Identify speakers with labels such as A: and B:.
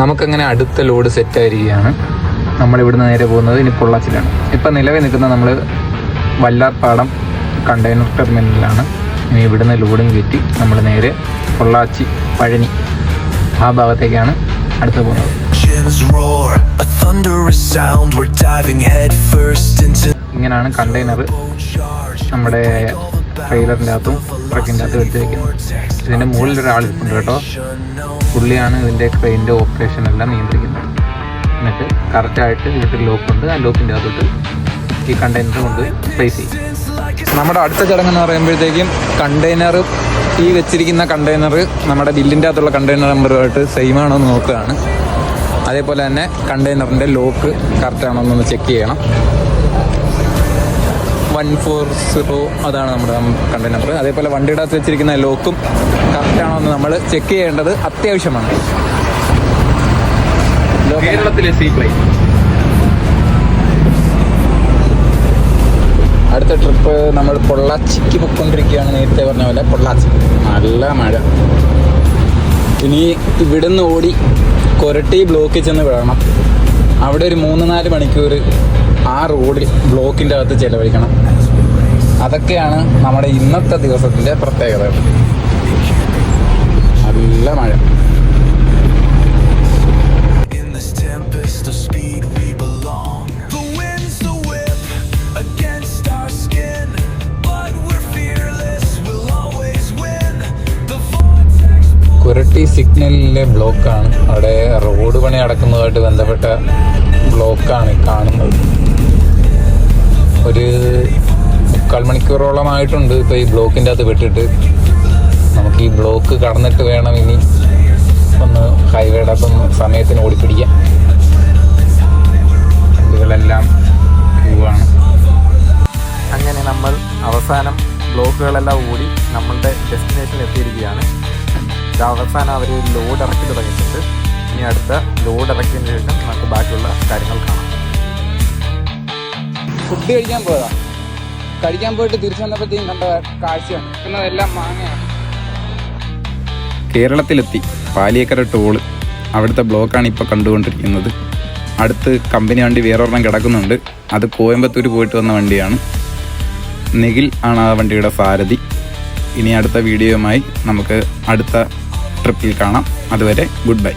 A: നമുക്കങ്ങനെ അടുത്ത load set ആയിരിക്കുകയാണ് നമ്മൾ ഇവിടുന്ന് നേരെ പോകുന്നത് ഇനി പൊള്ളാച്ചിലാണ്. ഇപ്പം നിലവിൽ നിൽക്കുന്ന നമ്മൾ വല്ലാർപ്പാടം കണ്ടെയ്നർ ടെർമിനലിലാണ്. ഇനി ഇവിടുന്ന് ലോഡും കയറ്റി നമ്മൾ നേരെ പൊള്ളാച്ചി പഴനി ആ ഭാഗത്തേക്കാണ് അടുത്ത് പോകുന്നത്. ഇങ്ങനെയാണ് കണ്ടെയ്നർ നമ്മുടെ ട്രെയിലറിന്റെ അകത്തും ട്രക്കിന്റെ അകത്തും വയ്ക്കുന്നത് ഇതിന്റെ മുകളിൽ ഒരാൾ ഇരിപ്പുണ്ട് കേട്ടോ. പുള്ളിയാണ് ഇതിന്റെ ക്രെയിന്റെ ഓപ്പറേഷൻ എല്ലാം നിയന്ത്രിക്കുന്നത്. എന്നിട്ട് കറക്റ്റായിട്ട് ലോക്ക് ഉണ്ട്. ആ ലോക്കിന്റെ അകത്തോട്ട് ഈ കണ്ടെയ്നർ കൊണ്ട് പ്ലേസ് ചെയ്യും. നമ്മുടെ അടുത്ത ചടങ്ങ് എന്ന് പറയുമ്പോഴത്തേക്കും കണ്ടെയ്നർ ഈ വെച്ചിരിക്കുന്ന കണ്ടെയ്നർ നമ്മുടെ ബില്ലിന്റെ അകത്തുള്ള കണ്ടെയ്നർ നമ്പറുമായിട്ട് സെയിം ആണോ എന്ന് നോക്കുകയാണ്. അതേപോലെ തന്നെ കണ്ടെയ്നറിന്റെ ലോക്ക് കറക്റ്റ് ആണോ എന്നൊന്ന് ചെക്ക് ചെയ്യണം. വൺ ഫോർ സീറോ അതാണ് നമ്മുടെ കണ്ടെയ്നർ അതേപോലെ വണ്ടിയുടെ അകത്ത് വെച്ചിരിക്കുന്ന ലോക്കും കറക്റ്റ് ആണോ എന്ന് നമ്മൾ ചെക്ക് ചെയ്യേണ്ടത് അത്യാവശ്യമാണ്. കേരളത്തിലെ സീ പ്ലെയിൻ അടുത്ത ട്രിപ്പ് നമ്മൾ പൊള്ളാച്ചിക്ക് പൊയ്ക്കൊണ്ടിരിക്കുകയാണ് നേരത്തെ പറഞ്ഞ പോലെ. പൊള്ളാച്ചി. നല്ല മഴ. ഇനി ഇവിടുന്ന് ഓടി കൊരട്ടി ബ്ലോക്കിൽ ചെന്ന് വിടണം. അവിടെ ഒരു മൂന്ന് നാല് മണിക്കൂർ ആ റോഡിൽ ബ്ലോക്കിന്റെ അകത്ത് ചെലവഴിക്കണം. അതൊക്കെയാണ് നമ്മുടെ ഇന്നത്തെ ദിവസത്തിന്റെ പ്രത്യേകത നല്ല മഴ. കുരട്ടി സിഗ്നലിലെ ബ്ലോക്കാണ്. അവിടെ റോഡ് പണി അടക്കുന്നതുമായിട്ട് ബന്ധപ്പെട്ട ബ്ലോക്കാണ് കാണുന്നത്. ഒരു മുക്കാൽ മണിക്കൂറോളമായിട്ടുണ്ട് ഇപ്പോൾ ഈ ബ്ലോക്കിന്റെ അകത്ത് പെട്ടിട്ട്. നമുക്ക് ഈ ബ്ലോക്ക് കടന്നിട്ട് വേണം ഇനി ഒന്ന് ഹൈവേയുടെ അകത്തൊന്ന് സമയത്തിന് ഓടിപ്പിടിക്കാം വണ്ടികളെല്ലാം ക്യൂവാണ് അങ്ങനെ നമ്മൾ അവസാനം ബ്ലോക്കുകളെല്ലാം ഓടി നമ്മളുടെ ഡെസ്റ്റിനേഷനിൽ എത്തിയിരിക്കുകയാണ്. ഇത് അവസാനം അവർ ലോഡ് ഇറക്കി തുടങ്ങിയിട്ടുണ്ട്. ഇനി അടുത്ത ലോഡ് ഇറക്കിയതിന് ശേഷം നമുക്ക് ബാക്കിയുള്ള കാര്യങ്ങൾ കാണാം. ഫുഡ് കഴിക്കാൻ പോയതാ. കഴിക്കാൻ പോയിട്ട് തിരിച്ചു വന്നപ്പോഴത്തേക്കും കണ്ട കാഴ്ചയാണ്. എല്ലാം മാങ്ങയാണ്. കേരളത്തിലെത്തി. പാലിയേക്കര ടോൾ. അവിടുത്തെ ബ്ലോക്കാണ് ഇപ്പോൾ കണ്ടുകൊണ്ടിരിക്കുന്നത്. അടുത്ത് കമ്പനി വണ്ടി വേറൊരെണ്ണം കിടക്കുന്നുണ്ട്. അത് കോയമ്പത്തൂർ പോയിട്ട് വന്ന വണ്ടിയാണ്. നിഖിൽ ആണ് ആ വണ്ടിയുടെ സാരഥി. ഇനി അടുത്ത വീഡിയോയുമായി നമുക്ക് അടുത്ത ട്രിപ്പിൽ കാണാം. അതുവരെ ഗുഡ് ബൈ.